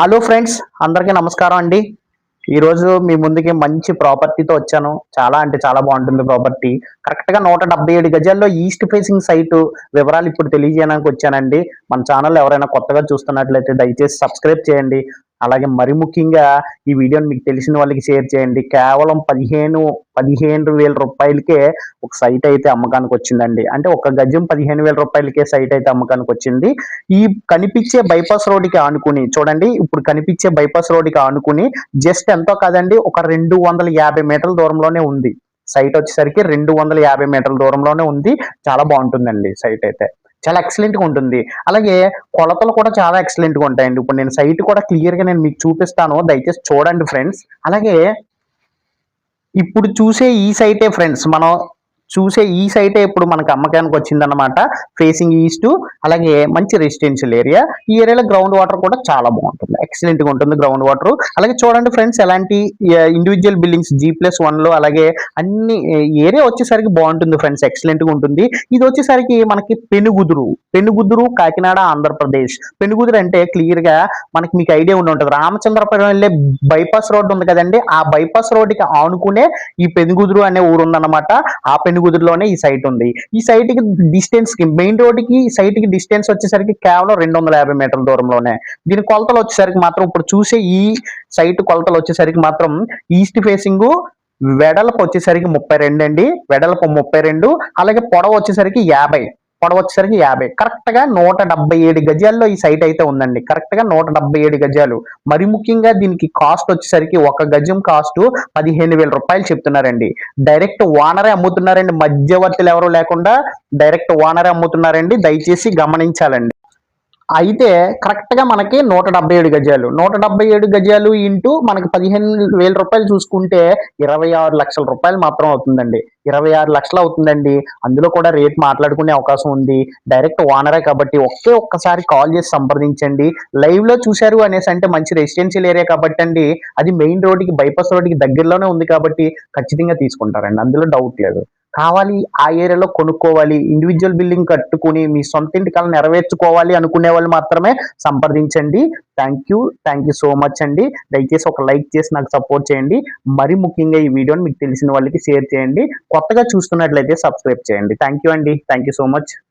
Hello friends అందరికీ నమస్కారం అండి. ఈరోజు మీ ముందుకి మంచి ప్రాపర్టీతో వచ్చాను. చాలా అంటే చాలా బాగుంటుంది ప్రాపర్టీ. కరెక్ట్గా నూట డెబ్బై ఏడు గజాల్లో ఈస్ట్ ఫేసింగ్ సైట్ వివరాలు ఇప్పుడు తెలియజేయడానికి వచ్చానండి. మన ఛానల్ ఎవరైనా కొత్తగా చూస్తున్నట్లయితే దయచేసి సబ్స్క్రైబ్ చేయండి. అలాగే మరి ముఖ్యంగా ఈ వీడియోని మీకు తెలిసిన వాళ్ళకి షేర్ చేయండి. కేవలం పదిహేను పదిహేను వేల రూపాయలకే ఒక సైట్ అయితే అమ్మకానికి వచ్చిందండి. అంటే ఒక గజం పదిహేను వేల రూపాయలకే సైట్ అయితే అమ్మకానికి వచ్చింది. ఈ కనిపించే బైపాస్ రోడ్డుకి ఆనుకుని చూడండి. ఇప్పుడు కనిపించే బైపాస్ రోడ్డుకి ఆనుకుని జస్ట్ ఎంతో కాదండి ఒక రెండు వందల యాభై మీటర్ల దూరంలోనే ఉంది. సైట్ వచ్చేసరికి రెండు వందల యాభై మీటర్ల దూరంలోనే ఉంది. చాలా బాగుంటుందండి సైట్ అయితే. చాలా ఎక్సలెంట్గా ఉంటుంది. అలాగే కొలతలు కూడా చాలా ఎక్సలెంట్గా ఉంటాయండి. ఇప్పుడు నేను సైట్ కూడా క్లియర్గా నేను మీకు చూపిస్తాను. దయచేసి చూడండి ఫ్రెండ్స్ అలాగే ఇప్పుడు చూసే ఈ సైటే ఫ్రెండ్స్ మనం చూసే ఈ సైటే ఇప్పుడు మనకు అమ్మకానికి వచ్చిందనమాట ఫేసింగ్ ఈస్ట్ అలాగే మంచి రెసిడెన్షియల్ ఏరియా ఈ ఏరియాలో గ్రౌండ్ వాటర్ కూడా చాలా బాగుంటుంది. ఎక్సలెంట్గా ఉంటుంది గ్రౌండ్ వాటర్ అలాగే చూడండి ఫ్రెండ్స్ ఎలాంటి ఇండివిజువల్ బిల్డింగ్స్ జీ ప్లస్ వన్లో అలాగే అన్ని ఏరియా వచ్చేసరికి బాగుంటుంది ఫ్రెండ్స్ ఎక్సలెంట్గా ఉంటుంది. ఇది వచ్చేసరికి మనకి పెనుగుదురు. పెనుగుదురు కాకినాడ ఆంధ్రప్రదేశ్. పెనుగుదురు అంటే క్లియర్గా మనకి మీకు ఐడియా ఉండి ఉంటుంది. రామచంద్రపురం వెళ్ళే బైపాస్ రోడ్ ఉంది కదండి. ఆ బైపాస్ రోడ్డుకి ఆనుకునే ఈ పెనుగుదురు అనే ఊరు ఉందన్నమాట ఆ పెనుగుదురులోనే ఈ సైట్ ఉంది. ఈ సైట్కి డిస్టెన్స్కి మెయిన్ రోడ్కి ఈ సైట్కి డిస్టెన్స్ వచ్చేసరికి కేవలం రెండు వందల యాభై మీటర్ల దూరంలోనే. దీని కొలతలు వచ్చేసరికి మాత్రం ఇప్పుడు చూసే ఈ సైట్ కొలతలు వచ్చేసరికి మాత్రం ఈస్ట్ ఫేసింగ్ వెడల్పు వచ్చేసరికి ముప్పై రెండు అండి. వెడల్పు ముప్పై రెండు అలాగే పొడవు వచ్చేసరికి యాభై. పొడవచ్చేసరికి యాభై. కరెక్ట్గా నూట డెబ్బై ఏడు గజాల్లో ఈ సైట్ అయితే ఉందండి. కరెక్ట్గా నూట డెబ్బై ఏడు గజాలు. మరి ముఖ్యంగా దీనికి కాస్ట్ వచ్చేసరికి ఒక గజం కాస్ట్ పదిహేను వేల రూపాయలు చెప్తున్నారండి. డైరెక్ట్ ఓనరే అమ్ముతున్నారండి. మధ్యవర్తులు ఎవరు లేకుండా డైరెక్ట్ ఓనరే అమ్ముతున్నారండి. దయచేసి గమనించాలండి. అయితే కరెక్ట్గా మనకి నూట డెబ్బై ఏడు గజాలు. నూట డెబ్బై ఏడు గజాలు ఇంటూ మనకి పదిహేను వేల రూపాయలు చూసుకుంటే ఇరవై ఆరు లక్షల రూపాయలు మాత్రం అవుతుందండి. ఇరవై ఆరు లక్షలు అవుతుందండి. అందులో కూడా రేట్ మాట్లాడుకునే అవకాశం ఉంది. డైరెక్ట్ ఓనరే కాబట్టి ఒకే ఒక్కసారి కాల్ చేసి సంప్రదించండి. లైవ్లో చూశారు అనేసి అంటే మంచి రెసిడెన్షియల్ ఏరియా కాబట్టి అండి. అది మెయిన్ రోడ్డుకి బైపాస్ రోడ్డుకి దగ్గరలోనే ఉంది కాబట్టి ఖచ్చితంగా తీసుకుంటారండి. అందులో డౌట్ లేదు. కావాలి ఆ ఏరియాలో కొనుక్కోవాలి ఇండివిజువల్ బిల్డింగ్ కట్టుకుని మీ సొంత ఇంటి కళ నెరవేర్చుకోవాలి అనుకునే వాళ్ళు మాత్రమే సంప్రదించండి. Thank you thank you so much అండి. దయచేసి ఒక లైక్ చేసి నాకు సపోర్ట్ చేయండి. మరి ముఖ్యంగా ఈ వీడియోని మీకు తెలిసిన వాళ్ళకి షేర్ చేయండి. కొత్తగా చూస్తున్నట్లయితే సబ్స్క్రైబ్ చేయండి. థ్యాంక్ యూ అండి. Thank you so much